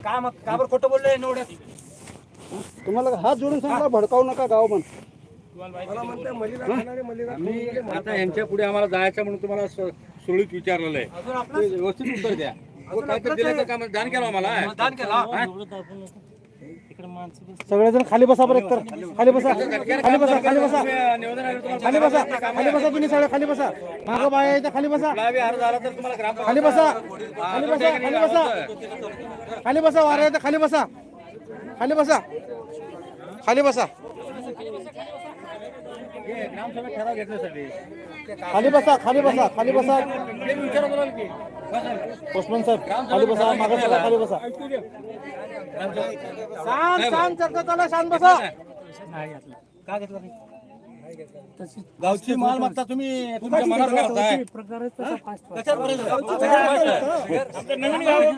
का मग? का बरं खोटं बोललोय एवढ्यात तुम्हाला हात जोडून सांगा भडकावू नका गाव पण आम्ही आता यांच्या पुढे आम्हाला जायचं म्हणून तुम्हाला स- सुरळीत विचारलेलं आहे. अजून आपलं? ते व्यवस्थित उत्तर द्या. अहो, काहीतरी दिलं तर काम दान केलं आम्हाला मतदान केला सगळेजण खाली बसा बरं एकतर खाली बसा खाली बसा खाली बसा खाली बसा खाली बसा तुम्ही सगळे खाली बसा मागं बाया इथं खाली बसा खाली बसा खाली बसा खाली बसा खाली बसा वारा इथं खाली बसा खाली बसा खाली बसा ग्रामसभेत ठराव घेण्यासाठी खाली बसा खाली बसा खाली बसा. ते विचारा बोलाल की पोस्टमन साहेब खाली बसा मागं चला खाली बसा. शांत शांत चर्चा चालू शांत बसा. का घेतला नाही गावची मालमत्ता तुम्ही तुमच्या मनात करताय आमचं नवीन गाव आहे,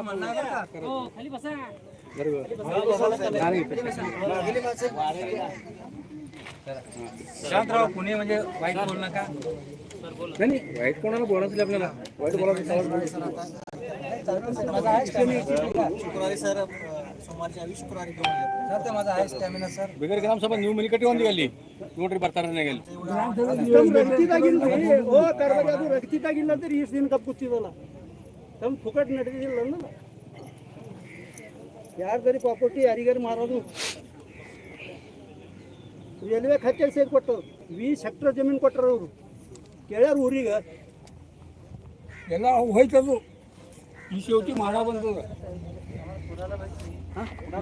म्हणणं आहे बरं का? शांत राहा कुणी म्हणजे वाईट बोल नका? वाईट कोणाला बोलायचं नाही आपल्याला. वाईट बोलायचं शुक्रवारी सर सोमवारच्या आधी शुक्रवारी घेऊन येतो सर ते माझा आहे स्टॅमिना सर बिगर ग्रामसभा न्यू मिनी कटी गेली नोटरी ಬರ್ತಾರೆ गेली ಓ ತರಬೇಕು ಅದು ರಕ್ತಿದಾಗಿಲ್ಲ ಅಂದ್ರೆ ಇಷ್ಟು ದಿನ ಕಪ್ಪು ಕೂತಿದಲ್ಲ ತಮ್ಮ ಫುಕಟ್ ನಡೆದಿಲ್ಲ ಯಾರ್ದಾರಿ ಪ್ರಾಪರ್ಟಿ ಯಾರಿಗಾರು ಮಾರೋದು ರೈಲ್ವೆ ಖಾತೆ ಸೇರಿ ಕೊಟ್ಟರು ವೀಸ್ ಹೆಕ್ಟರ್ ಜಮೀನು ಕೊಟ್ಟರು ಅವರು ಕೇಳ್ಯಾರ ಊರಿಗೆ ಎಲ್ಲ ಹೋಯ್ತದು ಈ शेवटी माडा बनतो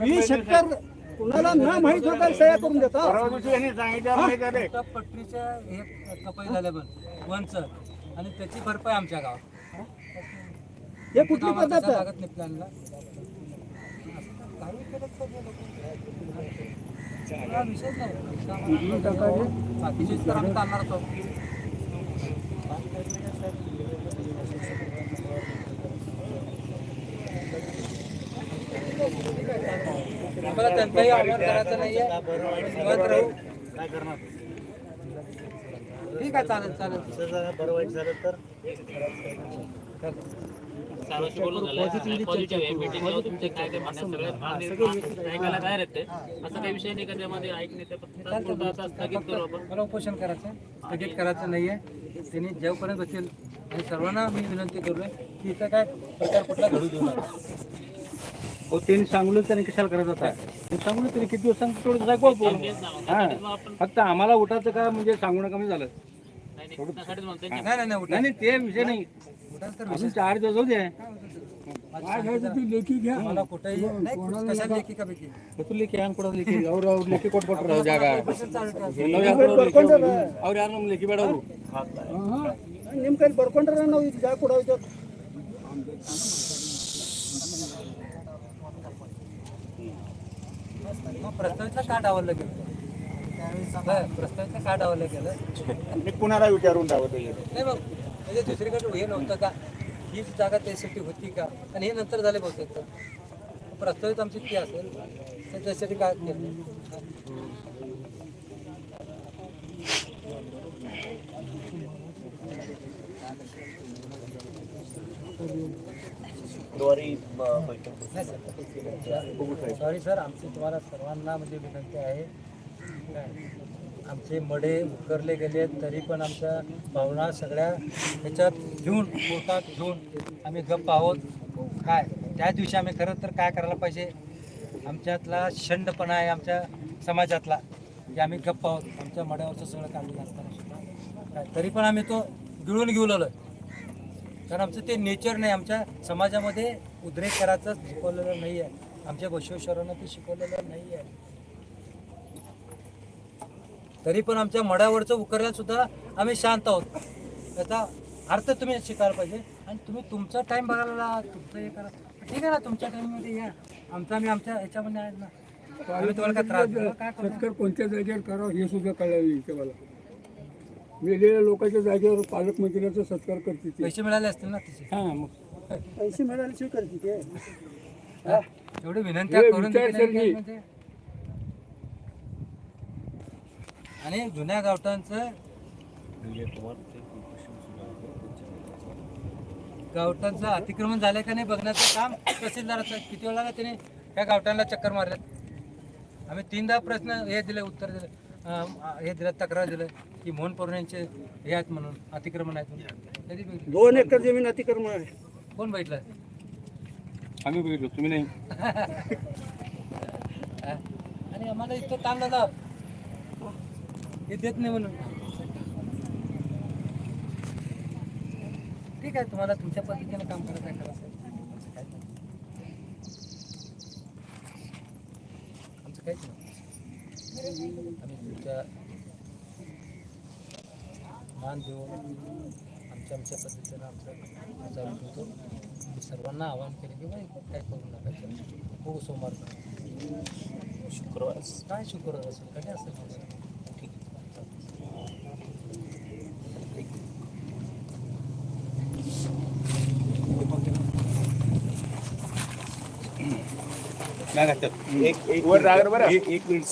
वीस हेक्टर कुणाला न माहीत होता सह्या करून देता. आता पटरीच्या हे कपाई झाल्या पण आणि त्याची भरपाई आमच्या गावात. हे कुठली पद्धत प्लॅनला हा विषयच नाही. आम्हाला त्यांचाही आव्हान करायचं नाहीये. निवांत राहू. ठीक आहे चालेल चालेल. बरं वाईट झालं तर? आहे काय काय नाही मला उपोषण करायचं स्थगित करायचं नाहीये. त्यांनी जेवपर्यंत बसेल आणि सर्वांना मी विनंती करूय की इथं काय प्रकार कुठला घडू देऊ नका. हो त्यांनी सांगलं त्याने कशाला करत होता? सांगून सांगू त्यांनी किती दिवस सांगतो थोडं जागवा बोल फक्त आम्हाला उठाचं का म्हणजे सांगू कमी झालं. नाही ते विषय नाही. अजून चार दिवस होऊ दे. लेखी घ्या मला कुठेही नेमकं कुठं मग प्रस्तावितला का डावललं गेलं बरं, प्रस्तावितला का डावललं गेलं मी कुणाला विचारून नाही मग म्हणजे दुसरीकडे हे नव्हतं का? हीच जागा त्यासाठी होती का? आणि हे नंतर झाले बहुतेक तर. प्रस्तावित आमची ती असेल. तर त्यासाठी काय केलं. सॉरी. सर आमची तुम्हाला सर्वांना म्हणजे विनंती आहे. काय? आमचे मडे उकरले गेले तरी पण आमच्या भावना सगळ्या ह्याच्यात घेऊन पोटात घेऊन आम्ही गप्प आहोत. काय? त्या दिवशी आम्ही खरं तर काय करायला पाहिजे? आमच्यातला शंडपणा आहे आमच्या समाजातला की आम्ही गप्प आहोत. आमच्या मड्यावरचं सगळं काढलेलं असताना सुद्धा. तरी पण आम्ही तो गिळून घेऊन आलोय कारण आमचं ते नेचर नाही आमच्या समाजामध्ये उद्रेक करायचं शिकवलेलं नाही आहे. आमच्या बसवेश्वरांना ते शिकवलेलं नाही आहे. तरी पण आमच्या मडावरचं उकरण्यात सुद्धा आम्ही शांत आहोत. त्याचा अर्थ तुम्ही शिकायला पाहिजे. आणि तुम्ही तुमचा टाइम बघायला तुमचं हे करा. ठीक आहे ना तुमच्या टाइममध्ये या. आमचा आम्ही आमच्या ह्याच्यामध्ये आहे ना. आम्ही तुम्हाला काय त्रास काय कोणत्या जागेवर करावं हे सुद्धा कळलं मला मेलेल्या लोकांच्या जागेवर पालकमंत्र्याचा सत्कार करते ते. पैसे मिळाले असतील ना तिचे? हा मग. पैसे मिळाले स्वीकारते ते. एवढी विनंत्या हे करून देखील म्हणजे. आणि जुन्या गावठांचं गावठांचं अतिक्रमण झालं का नाही बघण्याचं काम तहसीलदाराचं किती वेळा त्याने त्या गावठांना चक्कर मारल्यात? आम्ही तीनदा प्रश्न हे दिले उत्तर दिले अं, हे दिलं तक्रार दिलं. की मोहन पवार यांचे हे आहेत म्हणून अतिक्रमण आहेत म्हणून. कधी बघितलं? दोन एकर जमीन अतिक्रमण आहे. कोण बघितलं? आम्ही बघितलो तुम्ही नाही. हा? आणि आम्हाला इथं काम दादा हे देत नाही म्हणून. ठीक आहे तुम्हाला तुमच्या पद्धतीने काम करत आहे करा. आमचं काहीच नाही. आम्ही तुमच्या मान देऊन आमच्या आमच्या पद्धतीनं आमचं चालू ठेवतो. मी सर्वांना आवाहन केलं की बाई काय करू नका. हो सोमवार शुक्रवार. काय शुक्रवार असेल? कधी असेल? ठीक आहे.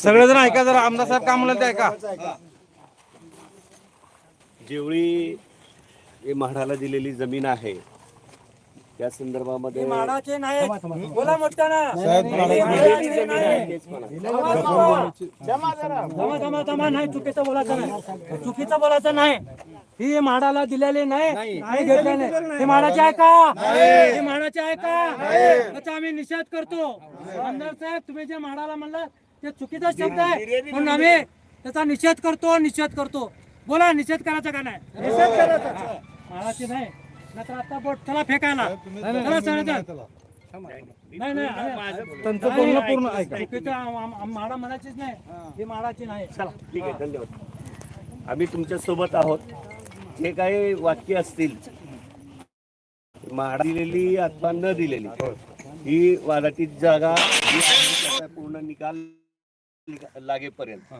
सगळेजण ऐका जरा आमदार साहेब काय म्हणाल ते ऐका. जेवढी हे म्हाडाला दिलेली जमीन आहे. त्या संदर्भामध्ये माडाचे नाही बोला. जमा नाही चुकीचं बोलायचं नाही. चुकीचं बोलायचं नाही. ही म्हाडाला दिलेली नाही. नाही. घेतले नाही. हे म्हाडाचे आहे का? हे म्हाडाचे आहे का? याचा आम्ही निषेध करतो. आमदार साहेब तुम्ही जे म्हाडाला म्हणलं ते चुकीचा शब्द आहे. म्हणून आम्ही त्याचा निषेध करतो निषेध करतो. बोला निषेध करायचा का नाही? निषेध करायचा. म्हाडाची नाही. नाहीतर आता बोट चला फेकायला. चला सगळेजण. नाही नाही. आम्ही- त्यांचं बोलणं पूर्ण ऐका. म्हाडा म्हणायचीच नाही. ही. म्हाडाची नाही. चला ठीक आहे धन्यवाद. आम्ही तुमच्यासोबत आहोत. जे काही वाक्य असतील म्हाडा दिलेली अथवा न दिलेली ही वादातीत जागा पूर्ण निकाल लागेपर्यंत.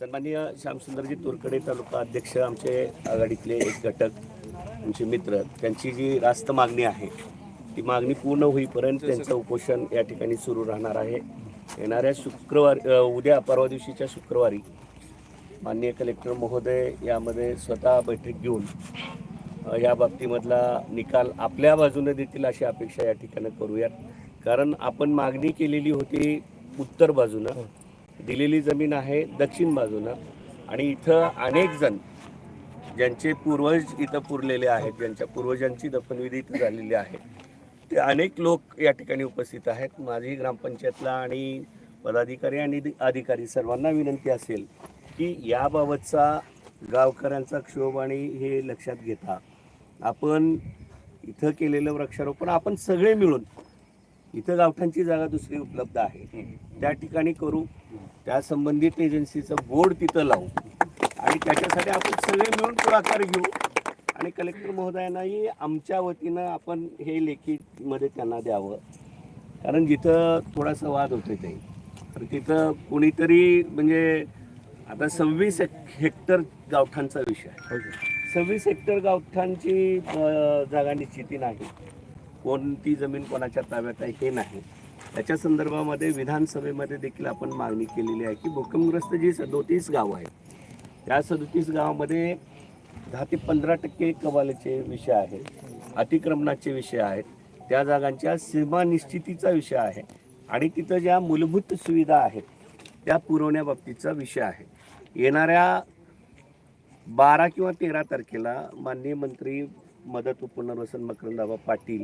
सन्माननीय श्यामसुंदरजी तोरकडे तालुका अध्यक्ष आमचे आघाडीतले एक घटक आमचे मित्र त्यांची जी रास्त मागणी आहे ती मागणी पूर्ण होईपर्यंत त्यांचं उपोषण या ठिकाणी सुरू राहणार आहे. येणाऱ्या शुक्रवार उद्या परवा दिवशीच्या शुक्रवारी माननीय कलेक्टर महोदय यामध्ये स्वतः बैठक घेऊन या बाबतीमधला निकाल आपल्या बाजूने देतील अशी अपेक्षा या ठिकाणी करूयात. कारण आपण मागणी केलेली होती उत्तर बाजूनं. दिलेली जमीन आहे दक्षिण बाजूनं आणि इथं अनेक जण ज्यांचे पूर्वज इथं पुरलेले आहेत ज्यांच्या पूर्वजांची दफनविधी इथं झालेली आहे. ते अनेक लोक या ठिकाणी उपस्थित आहेत. माझी ग्रामपंचायतला आणि पदाधिकारी आणि अधिकारी सर्वांना विनंती असेल की याबाबतचा गावकऱ्यांचा क्षोभ आणि हे लक्षात घेता. आपण इथं केलेलं वृक्षारोपण आपण सगळे मिळून इथं गावठांची जागा दुसरी उपलब्ध आहे. त्या ठिकाणी करू. त्या संबंधित एजन्सीचं बोर्ड तिथं लावू. आणि त्याच्यासाठी आपण सगळे मिळून पुढाकार घेऊ. आणि कलेक्टर महोदयांनाही आमच्या वतीनं आपण हे लेखीमध्ये त्यांना द्यावं. कारण जिथं थोडासा वाद होतोय ते. तर तिथं कोणीतरी म्हणजे आता सव्वीस हेक्टर गावठांचा विषय आहे. सव्वीस हेक्टर गावठांची जागा निश्चिती नाही. कोणती जमीन कोणाच्या ताब्यात आहे हे नाही. त्याच्या संदर्भामध्ये विधानसभेमध्ये देखील आपण मागणी केलेली आहे की भूकंपग्रस्त जी सदोतीस गावं आहेत त्या सदोतीस गावामध्ये दहा ते पंधरा टक्के कबालीचे विषय आहेत अतिक्रमणाचे विषय आहेत त्या जागांच्या सीमा निश्चितीचा विषय आहे आणि तिथं ज्या मूलभूत सुविधा आहेत त्या पुरवण्याबाबतीचा विषय आहे. येणाऱ्या बारा किंवा तेरा तारखेला माननीय मंत्री मदत व पुनर्वसन मकरंदाबा पाटील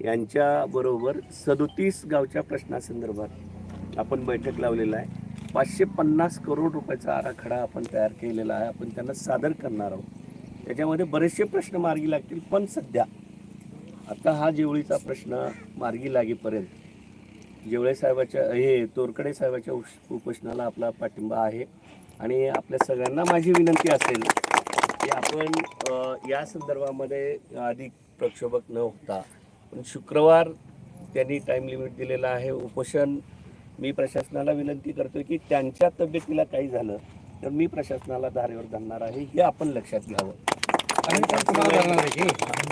यांच्याबरोबर सदोतीस गावच्या प्रश्नासंदर्भात आपण बैठक लावलेला आहे. पाचशे पन्नास करोड रुपयाचा आराखडा आपण तयार केलेला आहे. आपण त्यांना सादर करणार आहोत. त्याच्यामध्ये बरेचसे प्रश्न मार्गी लागतील पण सध्या आता हा जेवळीचा प्रश्न मार्गी लागेपर्यंत जेवळे साहेबाच्या हे तोरकडे साहेबाच्या उपोषणाला आपला पाठिंबा आहे. आणि आपल्या सगळ्यांना माझी विनंती असेल की आपण या संदर्भामध्ये अधिक प्रक्षोभक न होता पण शुक्रवार त्यांनी टाईम लिमिट दिलेला आहे. उपोषण मी प्रशासनाला विनंती करतोय की त्यांच्या तब्येतीला काही झालं तर मी प्रशासनाला धारेवर धरणार आहे हे आपण लक्षात घ्यावं. आम्ही पण तुम्हाला धरणार आहे की?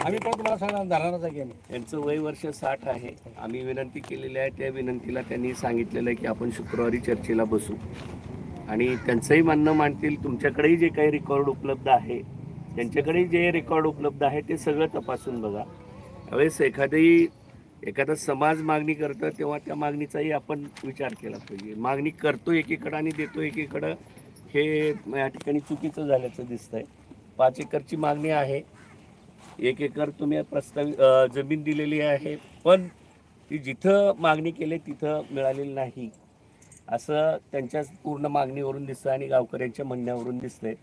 आम्ही पण तुम्हाला सांगणार धरणारच आहे की आम्ही. यांचं वय वर्ष साठ आहे. आम्ही विनंती केलेली आहे त्या विनंतीला त्यांनी सांगितलेलं आहे की आपण शुक्रवारी चर्चेला बसू. आणि त्यांचंही म्हणणं मानतील तुमच्याकडेही जे काही रेकॉर्ड उपलब्ध आहे त्यांच्याकडे जे रेकॉर्ड उपलब्ध आहे ते सगळं तपासून बघा. त्यावेळेस एखादी एखादा समाज मागणी करतं तेव्हा त्या मागणीचाही आपण विचार केला पाहिजे. मागणी करतो एकीकडं आणि देतो एकीकडं हे या ठिकाणी चुकीचं झाल्याचं दिसतं आहे पाच एकरची मागणी आहे. एक एकर तुम्ही प्रस्तावित जमीन दिलेली आहे पण ती जिथं मागणी केली तिथं मिळालेली नाही. असं त्यांच्या पूर्ण मागणीवरून दिसतं आणि गावकऱ्यांच्या म्हणण्यावरून दिसतंय.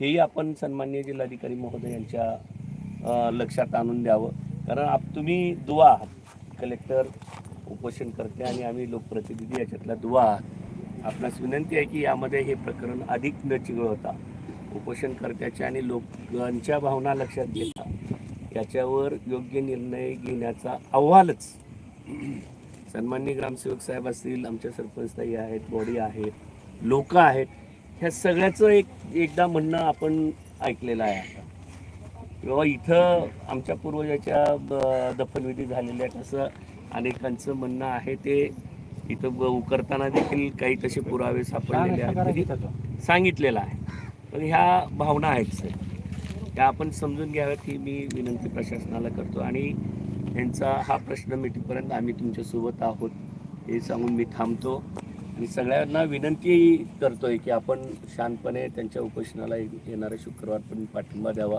हेही आपण सन्मान्य जिल्हाधिकारी महोदय यांच्या लक्षात आणून द्यावं. कारण आप तुम्ही दुवा आहात. कलेक्टर उपोषण करते आणि आम्ही लोकप्रतिनिधी याच्यातला दुवा आहात. आपणास विनंती आहे की यामध्ये हे प्रकरण अधिक न चिघळता उपोषणकर्त्याच्या आणि लोकांच्या भावना लक्षात घेता. याच्यावर योग्य निर्णय घेण्याचा अहवालच. सन्मान्य ग्रामसेवक साहेब असतील आमच्या सरपंचताई आहेत बॉडी आहेत लोक आहेत ह्या सगळ्याचं एक एकदा म्हणणं आपण ऐकलेलं आहे. किंवा इथं आमच्या पूर्वजाच्या दफनविधी झालेल्या असं अनेकांचं म्हणणं आहे ते इथं उकरताना देखील काही तसे पुरावे सापडलेले आहेत. सांगितलेलं आहे. पण ह्या भावना आहेत सर. त्या आपण समजून घ्याव्यात ही मी विनंती प्रशासनाला करतो. आणि यांचा हा प्रश्न मिटेपर्यंत आम्ही तुमच्यासोबत आहोत हे सांगून मी थांबतो. आणि सगळ्यांना विनंती करतोय की आपण शांतपणे त्यांच्या उपोषणाला येणाऱ्या शुक्रवारपर्यंत पाठिंबा द्यावा.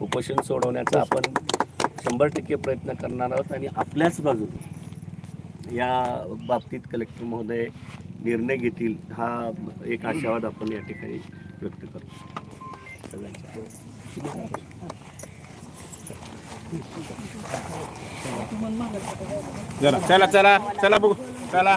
उपोषण सोडवण्याचा आपण शंभर टक्के प्रयत्न करणार आहोत आणि आपल्याच बाजूने या बाबतीत कलेक्टर महोदय निर्णय घेतील हा एक आशावाद आपण या ठिकाणी व्यक्त चला चला चला चला बघू चला.